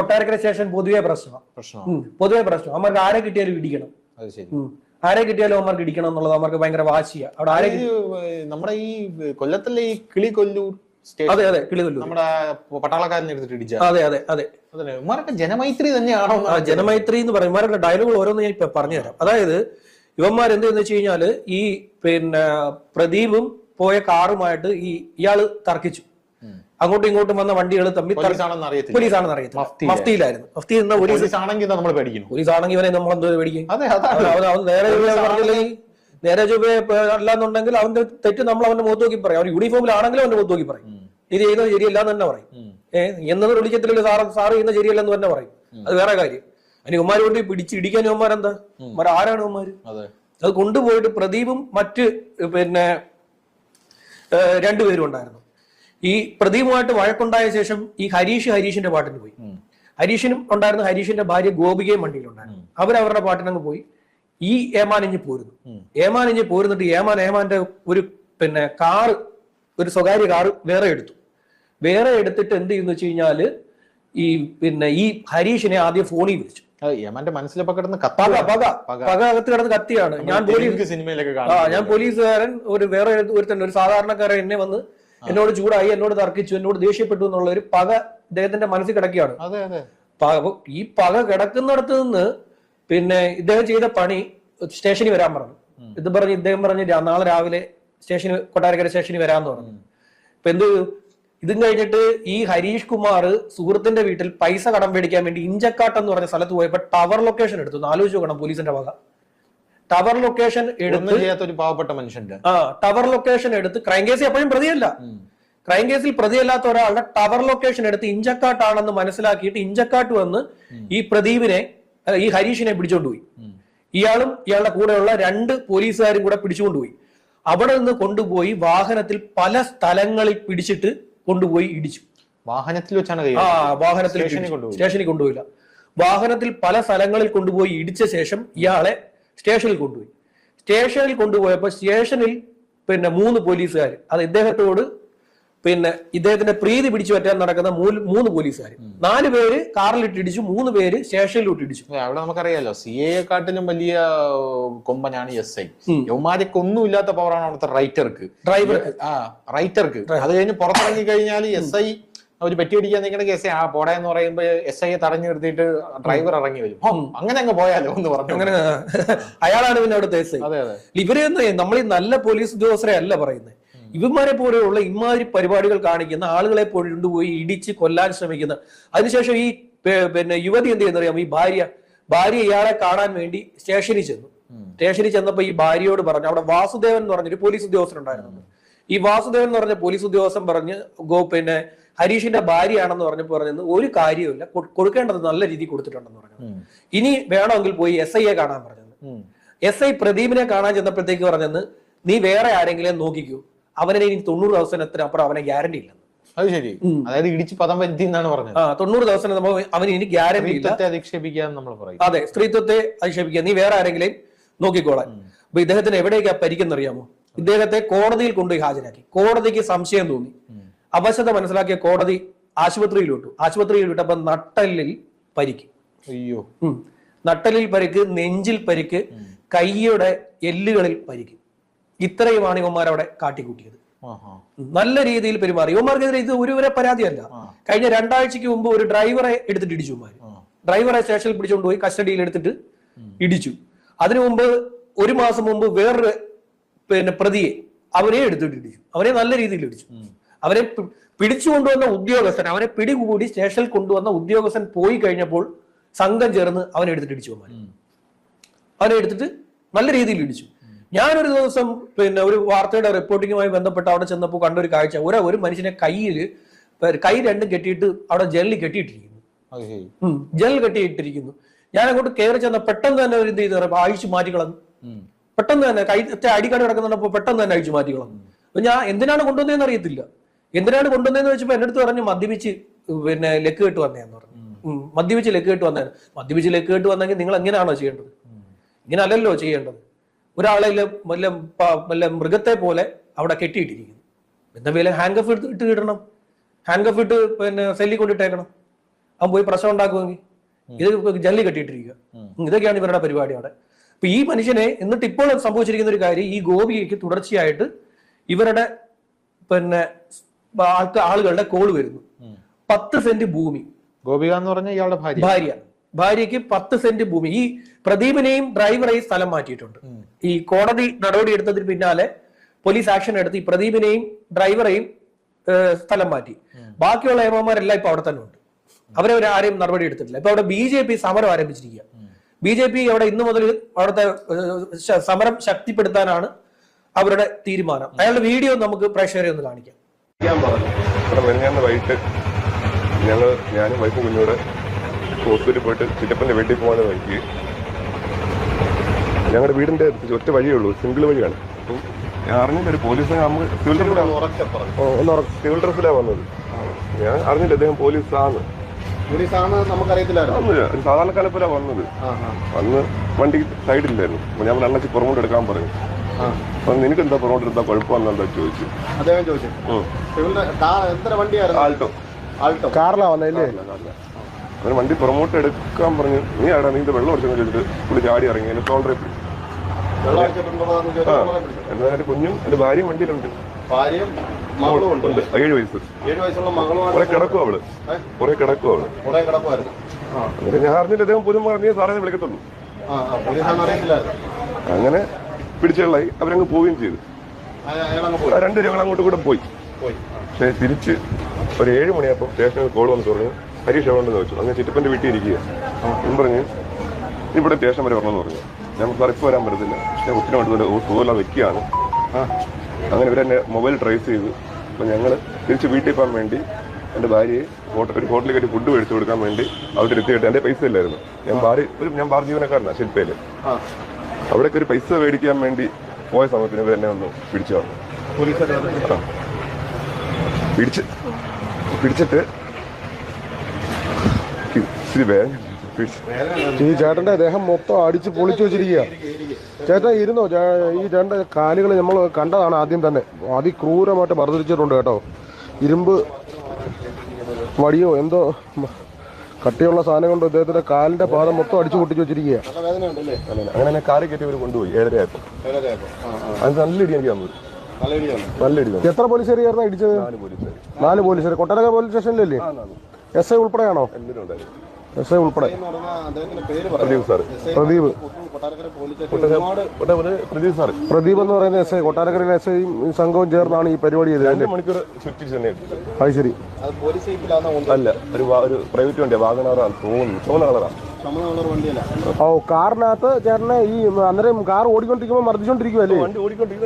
Kottarakkara station പൊതുവെ പ്രശ്നം പൊതുവെ പ്രശ്നം അവർക്ക് ആരെ കിട്ടിയാലും ഇടിക്കണം. ആരെ കിട്ടിയാലും അവർക്ക് ഇടിക്കണം എന്നുള്ളത് അവർക്ക് ഭയങ്കര വാശിയാ. അവിടെ ആരെ നമ്മുടെ ഈ കൊല്ലത്തിലെ ഈ കിളി കൊല്ലൂർ അതെ അതെ കിളി കൊല്ലൂർ നമ്മുടെ പട്ടാളക്കാരനെ എടുത്തിട്ട് ഇടിച്ച. അതെ അതെ അതെ. ഉമ്മാരൊക്കെ ജനമൈത്രി തന്നെയാണോ ജനമൈത്രി എന്ന് പറയും ഇവരുടെ ഡയലോഗുകൾ ഓരോന്ന് ഞാൻ ഇപ്പൊ പറഞ്ഞുതരാം. അതായത് ഇവന്മാർ എന്ത് വെച്ച് കഴിഞ്ഞാൽ ഈ പിന്നെ പ്രദീപും പോയ കാറുമായിട്ട് ഈ ഇയാൾ തർക്കിച്ചു. അങ്ങോട്ടും ഇങ്ങോട്ടും വന്ന വണ്ടികൾ തമ്മിൽ തർക്കി- പോലീസ് ആണെന്ന് അറിയത്തില്ല. പോലീസാണെന്ന് അറിയത്തില്ല. മഫ്തിയിലായിരുന്നു. മഫ്തി എന്ന പോലീസ് ആണെങ്കിൽ നമ്മൾ പേടിക്കുന്നു. പോലീസ് ആണെങ്കിൽ ഇവനെ നമ്മൾ എന്തോ പേടിക്കും? അവൻ നേരെ പറഞ്ഞില്ലെങ്കിൽ നേരെ ചൊവ്വേ അല്ലാന്നുണ്ടെങ്കിൽ അവന്റെ തെറ്റ് നമ്മൾ അവന്റെ മുഖത്ത് നോക്കി പറയും. അവൻ യൂണിഫോമിലാണെങ്കിലും അവന്റെ മുഖത്ത് നോക്കി പറയും. ഇത് ചെയ്യുന്നത് ശരിയല്ല എന്ന് തന്നെ പറയും. ഏഹ് എന്നത് വിളിക്കത്തില്ല സാറ്. സാറ് ചെയ്യുന്നത് ശരിയല്ലെന്ന് തന്നെ പറയും. അത് വേറെ കാര്യം. അതിന് ഇവന്മാർ കൊണ്ട് പിടിച്ച് ഇടിക്കാൻ ഉമ്മാരെന്താ ആരാണ് ഉമ്മാര് അതെ. കൊണ്ടുപോയിട്ട് പ്രദീപും മറ്റ് പിന്നെ രണ്ടുപേരും ഉണ്ടായിരുന്നു. ഈ പ്രദീപുമായിട്ട് വഴക്കുണ്ടായ ശേഷം ഈ ഹരീഷ് ഹരീഷിന്റെ പാട്ടിന് പോയി. ഹരീഷിനും ഉണ്ടായിരുന്ന ഹരീഷിന്റെ ഭാര്യ ഗോപികയും വണ്ടിയിലുണ്ടായിരുന്നു. അവരവരുടെ പാട്ടിനങ്ങ് പോയി. ഈ ഏമാൻ ഇഞ്ഞ് പോരുന്നു ഏമാനിഞ്ഞ് പോരുന്നിട്ട് ഏമാൻ ഏമാന്റെ ഒരു പിന്നെ കാറ് ഒരു സ്വകാര്യ കാറ് വേറെ എടുത്തു. വേറെ എടുത്തിട്ട് എന്ത് ചെയ്യുന്നു വെച്ച് കഴിഞ്ഞാൽ ഈ പിന്നെ ഈ ഹരീഷിനെ ആദ്യം ഫോണിൽ വിളിച്ചു. യമാന്റെ മനസ്സിലിപ്പോ കിടന്ന് പക പക പക. അകത്ത് കിടന്ന് കത്തിയാണ്. ഞാൻ പോലീസ് സിനിമയിലൊക്കെ ഞാൻ പോലീസുകാരൻ ഒരു വേറെ ഒരുത്തൻ ഒരു സാധാരണക്കാരൻ എന്നെ വന്ന് എന്നോട് ചൂടായി എന്നോട് തർക്കിച്ചു എന്നോട് ദേഷ്യപ്പെട്ടു എന്നുള്ള ഒരു പക ഇദ്ദേഹത്തിന്റെ മനസ്സിൽ കിടക്കുകയാണ്. ഈ പക കിടക്കുന്നിടത്ത് നിന്ന് പിന്നെ ഇദ്ദേഹം ചെയ്ത പണി സ്റ്റേഷനിൽ വരാൻ പറഞ്ഞു. ഇത് പറഞ്ഞ് ഇദ്ദേഹം പറഞ്ഞ് നാളെ രാവിലെ സ്റ്റേഷന് കൊട്ടാരക്കര സ്റ്റേഷനിൽ വരാന്ന് പറഞ്ഞു. ഇപ്പൊ എന്ത്? ഇതും കഴിഞ്ഞിട്ട് ഈ ഹരീഷ് കുമാർ സുഹൃത്തിന്റെ വീട്ടിൽ പൈസ കടം മേടിക്കാൻ വേണ്ടി ഇഞ്ചക്കാട്ട് എന്ന് പറഞ്ഞ സ്ഥലത്ത് പോയപ്പോ ടവർ ലൊക്കേഷൻ എടുത്തു. ആലോചിച്ച് നോക്കണം പോലീസിന്റെ വക. ടവർ ലൊക്കേഷൻ എടുത്ത് ചെയ്യാത്ത ഒരു പാവപ്പെട്ട മനുഷ്യന്റെ. ആ ടവർ ലൊക്കേഷൻ എടുത്ത് ക്രൈം കേസിൽ എപ്പോഴും പ്രതിയല്ല. ക്രൈം കേസിൽ പ്രതിയല്ലാത്ത ഒരാളുടെ ടവർ ലൊക്കേഷൻ എടുത്ത് ഇഞ്ചക്കാട്ടാണെന്ന് മനസ്സിലാക്കിയിട്ട് ഇഞ്ചക്കാട്ട് വന്ന് ഈ പ്രദീപിനെ ഈ ഹരീഷിനെ പിടിച്ചോണ്ടുപോയി. പോയി ഇയാളും ഇയാളുടെ കൂടെയുള്ള രണ്ട് പോലീസുകാരും കൂടെ പിടിച്ചുകൊണ്ടുപോയി. അവിടെ നിന്ന് കൊണ്ടുപോയി വാഹനത്തിൽ പല സ്ഥലങ്ങളിൽ പിടിച്ചിട്ട് കൊണ്ടുപോയി ഇടിച്ചു. വാഹനത്തിൽ വെച്ചാണ് ആ വാഹനത്തിൽ. സ്റ്റേഷനിൽ കൊണ്ടുപോയില്ല. വാഹനത്തിൽ പല സ്ഥലങ്ങളിൽ കൊണ്ടുപോയി ഇടിച്ച ശേഷം ഇയാളെ സ്റ്റേഷനിൽ കൊണ്ടുപോയി. സ്റ്റേഷനിൽ കൊണ്ടുപോയപ്പോൾ സ്റ്റേഷനിൽ പിന്നെ മൂന്ന് പോലീസുകാർ അത് ഇദ്ദേഹത്തോട് പിന്നെ ഇദ്ദേഹത്തിന്റെ പ്രീതി പിടിച്ചു പറ്റാൻ നടക്കുന്ന മൂന്ന് പോലീസുകാർ നാല് പേര് കാറിലിട്ട് ഇടിച്ചു മൂന്ന് പേര് സ്റ്റേഷനിലോട്ട് ഇടിച്ചു അവിടെ നമുക്കറിയാലോ സി എക്കാട്ടിലും വലിയ കൊമ്പനാണ് എസ് ഐ. യൗമാരൊക്കെ ഒന്നും ഇല്ലാത്ത പവറാണ് അവിടുത്തെ റൈറ്റർക്ക് ഡ്രൈവർ ആ റൈറ്റർക്ക് അത് കഴിഞ്ഞ് പുറത്തിറങ്ങി കഴിഞ്ഞാൽ എസ് ഐ ഒരു പെട്ടിയടിക്കാൻ നിൽക്കുന്ന കേസ് ആ പോടാ എന്ന് പറയുമ്പോ എസ് ഐയെ തടഞ്ഞു നിർത്തിയിട്ട് ഡ്രൈവർ ഇറങ്ങി വരും. "ഹോ, അങ്ങനെ അങ്ങ് പോയാലോ എന്ന് പറഞ്ഞു അങ്ങനെ അയാളാണ് പിന്നെ അവിടുത്തെ എസ് ഐ. അതെ അതെ. ഇവരെ നമ്മൾ ഈ നല്ല പോലീസ് ഉദ്യോഗസ്ഥരെ അല്ല പറയുന്നത് ഇവന്മാരെ പോലെയുള്ള ഇമാതിരി പരിപാടികൾ കാണിക്കുന്ന ആളുകളെ കൊണ്ടുപോയി ഇടിച്ച് കൊല്ലാൻ ശ്രമിക്കുന്ന. അതിനുശേഷം ഈ പിന്നെ യുവതി എന്ത് ചെയ്യുന്നറിയാം ഈ ഭാര്യ ഭാര്യ ഇയാളെ കാണാൻ വേണ്ടി സ്റ്റേഷനിൽ ചെന്നു. സ്റ്റേഷനിൽ ചെന്നപ്പോ ഈ ഭാര്യയോട് പറഞ്ഞു അവിടെ വാസുദേവൻ എന്ന് പറഞ്ഞൊരു പോലീസ് ഉദ്യോഗസ്ഥൻ ഉണ്ടായിരുന്നു. ഈ വാസുദേവൻ എന്ന് പറഞ്ഞ പോലീസ് ഉദ്യോഗസ്ഥൻ പറഞ്ഞ് ഗോ പിന്നെ ഹരീഷിന്റെ ഭാര്യയാണെന്ന് പറഞ്ഞപ്പോ പറഞ്ഞത് ഒരു കാര്യമില്ല കൊടുക്കേണ്ടത് നല്ല രീതിയിൽ കൊടുത്തിട്ടുണ്ടെന്ന് പറഞ്ഞു. ഇനി വേണമെങ്കിൽ പോയി എസ് ഐയെ കാണാൻ പറഞ്ഞത്. എസ് ഐ പ്രദീപിനെ കാണാൻ ചെന്നപ്പോഴത്തേക്ക് പറഞ്ഞെന്ന് നീ വേറെ ആരെങ്കിലും നോക്കിക്കൂ. അവനെ ഇനി തൊണ്ണൂറ് ദിവസത്തിന് അപ്പുറം അവനെ ഗ്യാരണ്ടി ഇല്ല. അത് ശരി. അതായത് ഇടിച്ച് പദം വരുത്തി എന്നാണ് പറഞ്ഞത്. ആ തൊണ്ണൂറ് ദിവസം അവന് ഇനി ഗ്യാരണ്ടി സ്ത്രീത്വത്തെ അധിക്ഷേപിക്കാൻ നമ്മൾ പറയും. അതെ സ്ത്രീത്വത്തെ അധിക്ഷേപിക്കുക നീ വേറെ ആരെങ്കിലും നോക്കിക്കോളാൻ. അപ്പൊ ഇദ്ദേഹത്തിന് എവിടേക്കാ പരിക്കെന്നറിയാമോ? ഇദ്ദേഹത്തെ കോടതിയിൽ കൊണ്ടുപോയി ഹാജരാക്കി. കോടതിക്ക് സംശയം തോന്നി. അവശത മനസ്സിലാക്കിയ കോടതി ആശുപത്രിയിൽ വിട്ടു ആശുപത്രിയിൽ വിട്ടപ്പോ നട്ടലിൽ പരിക്ക്. അയ്യോ. നട്ടലിൽ പരിക്ക് നെഞ്ചിൽ പരിക്ക് കൈയുടെ എല്ലുകളിൽ പരിക്ക്. ഇത്രയുമാണ് ഇവന്മാർ അവിടെ കാട്ടിക്കൂട്ടിയത്. നല്ല രീതിയിൽ പെരുമാറി. ഇവന്മാർക്കെതിരെ ഇത് ഒരു വരെ പരാതിയല്ല കഴിഞ്ഞ രണ്ടാഴ്ചക്ക് മുമ്പ് ഒരു ഡ്രൈവറെ എടുത്തിട്ട് ഇടിച്ചു ഇവന്മാർ. ഡ്രൈവറെ സ്റ്റേഷനിൽ പിടിച്ചുകൊണ്ട് പോയി കസ്റ്റഡിയിൽ എടുത്തിട്ട് ഇടിച്ചു. അതിനു മുമ്പ് ഒരു മാസം മുമ്പ് വേറൊരു പിന്നെ പ്രതിയെ അവനെ എടുത്തിട്ട് ഇടിച്ചു. അവനെ നല്ല രീതിയിൽ ഇടിച്ചു. പിടിച്ചുകൊണ്ടുവന്ന പിടിച്ചു കൊണ്ടുവന്ന ഉദ്യോഗസ്ഥൻ അവനെ പിടികൂടി സ്റ്റേഷനിൽ കൊണ്ടുവന്ന ഉദ്യോഗസ്ഥൻ പോയി കഴിഞ്ഞപ്പോൾ സംഘം ചേർന്ന് അവനെ എടുത്തിട്ട് ഇടിച്ചു പോകാൻ. അവനെ എടുത്തിട്ട് നല്ല രീതിയിൽ ഇടിച്ചു. ഞാനൊരു ദിവസം പിന്നെ ഒരു വാർത്തയുടെ റിപ്പോർട്ടിങ്ങുമായി ബന്ധപ്പെട്ട് അവിടെ ചെന്നപ്പോൾ കണ്ട ഒരു കാഴ്ച. ഒരേ ഒരു മനുഷ്യനെ കയ്യിൽ കൈ രണ്ടും കെട്ടിയിട്ട് അവിടെ ജെല്ലിൽ കെട്ടിയിട്ടിരിക്കുന്നു. ജെല്ലിൽ ജെൽ കെട്ടിയിട്ടിരിക്കുന്നു. ഞാൻ അങ്ങോട്ട് കയറി ചെന്ന പെട്ടെന്ന് തന്നെ ഒരു എന്ത് ചെയ്തു അഴിച്ചു മാറ്റി പെട്ടെന്ന് തന്നെ കൈ അടിക്കാട് കിടക്കുന്നുണ്ടപ്പോൾ പെട്ടെന്ന് തന്നെ അഴിച്ചു മാറ്റിക്കളന്നു അപ്പൊ ഞാൻ എന്തിനാണ് കൊണ്ടുവന്നതെന്ന് അറിയത്തില്ല. എന്തിനാണ് കൊണ്ടുവന്നതെന്ന് വെച്ചപ്പോ എന്റെ അടുത്ത് പറഞ്ഞു മദ്യപിച്ച് പിന്നെ ലക്ക് കെട്ട് വന്നു പറഞ്ഞു. മദ്യപിച്ച് ലക്ക് കെട്ട് വന്നേ. മദ്യപിച്ച് ലക്ക് കെട്ട് വന്നെങ്കിൽ നിങ്ങൾ എങ്ങനെയാണോ ചെയ്യേണ്ടത്? ഇങ്ങനെ അല്ലല്ലോ ചെയ്യേണ്ടത്. ഒരാളെ വല്ല വല്ല മൃഗത്തെ പോലെ അവിടെ കെട്ടിയിട്ടിരിക്കുന്നു. എന്താ വില? ഹാൻഡ് കഫ് ഇട്ട് ഇട്ട് കിട്ടണം ഹാൻഡ് കഫ് ഇട്ട് പിന്നെ സെല്ലി കൊണ്ടിട്ടേക്കണം അവൻ പോയി പ്രശ്നം ഉണ്ടാക്കുമെങ്കിൽ. ഇത് ജല്ലി കെട്ടിയിട്ടിരിക്കുക. ഇതൊക്കെയാണ് ഇവരുടെ പരിപാടി അവിടെ. അപ്പൊ ഈ മനുഷ്യനെ എന്നിട്ട് ഇപ്പോൾ സംഭവിച്ചിരിക്കുന്ന ഒരു കാര്യം ഈ ഗോപിക്ക് തുടർച്ചയായിട്ട് ഇവരുടെ പിന്നെ ആൾക്ക- ആളുകളുടെ കോൾ വരുന്നു. പത്ത് സെന്റ് ഭൂമി. ഗോപിക എന്ന് പറഞ്ഞ ഇയാളുടെ ഭാര്യ. ഭാര്യ. ഭാര്യയ്ക്ക് പത്ത് സെന്റ് ഭൂമി. ഈ പ്രദീപിനെയും ഡ്രൈവറെയും സ്ഥലം മാറ്റിയിട്ടുണ്ട്. ഈ കോടതി നടപടി എടുത്തതിന് പിന്നാലെ പോലീസ് ആക്ഷൻ എടുത്ത് ഈ പ്രദീപിനെയും ഡ്രൈവറെയും സ്ഥലം മാറ്റി. ബാക്കിയുള്ള എമ്മമാരെല്ലാം ഇപ്പൊ അവിടെ തന്നെ ഉണ്ട്. അവരെ ആരെയും നടപടി എടുത്തിട്ടില്ല. ഇപ്പൊ അവിടെ ബി ജെ പി സമരം ആരംഭിച്ചിരിക്കുക ബി ജെ പി അവിടെ ഇന്നു മുതൽ അവിടുത്തെ സമരം ശക്തിപ്പെടുത്താനാണ് അവരുടെ തീരുമാനം. അയാളുടെ വീഡിയോ നമുക്ക് പ്രേക്ഷകരെ ഒന്ന് കാണിക്കാം. ചെയ്യാൻ പറഞ്ഞു. ഇവിടെ മെനഞ്ഞാന്ന് വൈകിട്ട് ഞങ്ങൾ ഞാനും വൈഫ് കുഞ്ഞൂടെ ഹോസ്പിറ്റലിൽ പോയിട്ട് ചിറ്റപ്പന്റെ വീട്ടിൽ പോകാൻ വഴിക്ക് ഞങ്ങളുടെ വീടിന്റെ അടുത്ത് ഒറ്റ വഴിയേ ഉള്ളൂ സിംഗിൾ വഴിയാണ്. അപ്പം ഞാൻ അറിഞ്ഞില്ല ഒരു പോലീസ് നമുക്ക് സിവിൽ ഡ്രസ്സിലാണ് സിവിൽ ഡ്രസ്സിലാണ് വന്നത്. ഞാൻ അറിഞ്ഞില്ല അദ്ദേഹം ഒന്നുമില്ല ഒരു സാധാരണക്കാരെ പോലെ വന്നത്. വന്ന് വണ്ടി സൈഡിലായിരുന്നു. ഞാൻ അണ്ണച്ചി പുറമോട്ട് എടുക്കാൻ പറഞ്ഞു. അപ്പൊ നിനക്ക് എന്താ പുറമോട്ട് എന്താ കുഴപ്പമെന്നെന്താ ചോദിച്ചു? അദ്ദേഹം ചോദിച്ചു. സിവിലിന്റെ കാർ എത്ര വണ്ടിയായിരുന്നു? ആൾട്ടോ. ആൾട്ടോ. കാറിലാ വന്നല്ലേ അവന് വണ്ടി പ്രൊമോട്ട് എടുക്കാൻ പറഞ്ഞു നീ ആടാ നീ വെള്ളം അടിച്ചെന്ന് ചോദിച്ചിട്ട് പുള്ളി ചാടി ഇറങ്ങി എന്ന് നമ്മളെ പിടിച്ചു. എന്റെ കുഞ്ഞും എന്റെ ഭാര്യയും വണ്ടിയിലുണ്ട്. ഭാര്യയും മകളും ഉണ്ട്. ഏഴ് വയസ്സ്. ഏഴ് വയസ്സുള്ള കുറെ മകളുമാണ് കിടക്കും അവൾ കുറെ കിടക്കും അവൾ. കുറെ കിടക്കുമായിരുന്നു ആ. ഞാൻ അറിഞ്ഞിട്ട് അദ്ദേഹം പോലും പറഞ്ഞു സാറേ വിളിക്കത്തുള്ളൂ. അങ്ങനെ പിടിച്ചുകളായി അവരങ്ങ് പോവുകയും ചെയ്തു. രണ്ടു ഞങ്ങൾ അങ്ങോട്ട് കൂടെ പോയി. പക്ഷേ തിരിച്ച് ഒരു ഏഴ് മണിയപ്പോൾ സ്റ്റേഷനിൽ കോൾ വന്ന് പറഞ്ഞു ഹരീഷ് എവിടെ ഉണ്ടെന്ന് വെച്ചു അങ്ങനെ ചിറ്റപ്പന്റെ വീട്ടിൽ ഇരിക്കുക. ഞാൻ പറഞ്ഞു ഇവിടെ സ്റ്റേഷൻ വരെ വരണമെന്ന് പറഞ്ഞു. ഞാൻ സാർ ഇപ്പോൾ വരാൻ പറ്റത്തില്ല. ഞാൻ ഒത്തിരി പോലെ സുഖമില്ല വെക്കുകയാണ് അങ്ങനെ ഇവരെന്നെ മൊബൈൽ ട്രേസ് ചെയ്തു. അപ്പം ഞങ്ങൾ തിരിച്ച് വീട്ടിൽ പോകാൻ വേണ്ടി എന്റെ ഭാര്യയെ ഹോട്ടൽ ഒരു ഹോട്ടലിൽ കയറ്റി ഫുഡ് മേടിച്ചു കൊടുക്കാൻ വേണ്ടി അവിടെ എത്തിയിട്ട് എന്റെ പൈസ ഇല്ലായിരുന്നു. ഞാൻ ഭാര്യ ഒരു ഞാൻ ബാർ ജീവനക്കാരനാണ് ശില്പയിൽ അവിടേക്ക് ഒരു പൈസ മേടിക്കാൻ വേണ്ടി പോയ സമയത്തിന് തന്നെ ഒന്ന് പിടിച്ചു വന്നു. പിടിച്ച് പിടിച്ചിട്ട് ഇച്ചിരി വേദന പിടിച്ച്. ഈ ചേട്ടന്റെ ദേഹം മൊത്തം അടിച്ച് പൊളിച്ചു വെച്ചിരിക്കുക ചേട്ടാ ഇരുന്നോ? ഈ ചേട്ടന്റെ കാലുകൾ നമ്മൾ കണ്ടതാണ് ആദ്യം തന്നെ. അതിക്രൂരമായിട്ട് മർദ്ദിച്ചിട്ടുണ്ട് കേട്ടോ. ഇരുമ്പ് വടിയോ എന്തോ കട്ടിയുള്ള സാധനം കൊണ്ട് ഇദ്ദേഹത്തിന്റെ കാലിന്റെ പാദം മൊത്തം അടിച്ചു പൊട്ടിച്ചു വെച്ചിരിക്കുക അങ്ങനെ കാലി കയറ്റി അവർ കൊണ്ടുപോയി ആ അത് നല്ല ഇടി എനിക്ക് തന്നത് നല്ല ഇടിയാണ് നല്ല ഇടി തന്നു എത്ര പോലീസുകാർ ഇടിച്ചത് നാല് പോലീസുകാർ കൊട്ടരക പോലീസ് സ്റ്റേഷനിലല്ലേ? എസ് ഐ ഉൾപ്പെടെയാണോ? എസ് ഐ ഉൾപ്പെടെ. Pradeep sir Pradeep. Kottarakkara police station ഒരുപാട് പ്രദീപ് സാർ പ്രദീപ് എന്ന് പറയുന്ന എസ് ഐ കൊട്ടാരക്കരയിലെ എസ് ഐയും സംഘവും ചേർന്നാണ് ഈ പരിപാടി ചെയ്തത് മണിക്കൂർ അത് ശരി. അല്ല ഒരു ഒരു പ്രൈവറ്റ് വണ്ടിയാ. വാഗണറാണ് തോന്നുന്നു. ചുവന്ന വണ്ടിയല്ല. ഓ കാറിനകത്ത് ചേട്ടനെ ഈ അന്നേരം കാർ ഓടിക്കൊണ്ടിരിക്കുമ്പോൾ മർദ്ദിച്ചോണ്ടിരിക്കുവല്ലേ? വണ്ടി ഓടിക്കൊണ്ടിരിക്കുന്ന